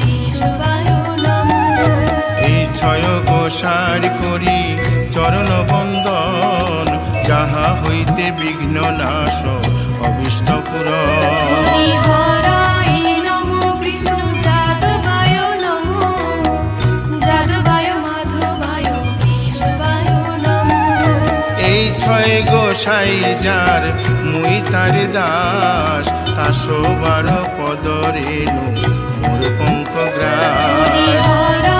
কেশবায় নমো। এই ছয় গোসার করি চরণ বন্দন যাহা হইতে বিঘ্ন নাশ অবিষ্ট পুরন ছয় গোসাই যার মুই তার দাস আসো বারো পদরে মোর পঙ্ক গ্রাস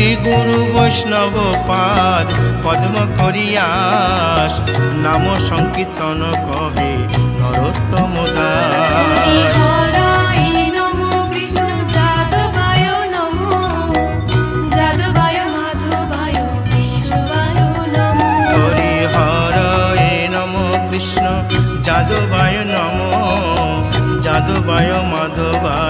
শ্রী গুরু বৈষ্ণব পাদ? পদ্ম করিয়াস নাম সংকীর্তন কহে নরোত্তম দাস। যাদবায় নমো। যাদবায় মাধবায়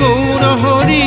গৌর হরি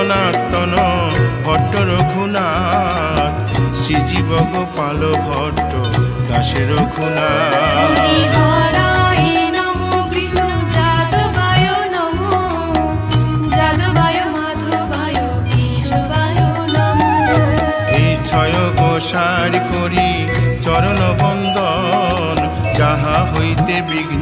সনাতন ভট্ট রঘুনাথ শ্রীজীব গোপাল ভট্ট দাসের রঘুনাথ।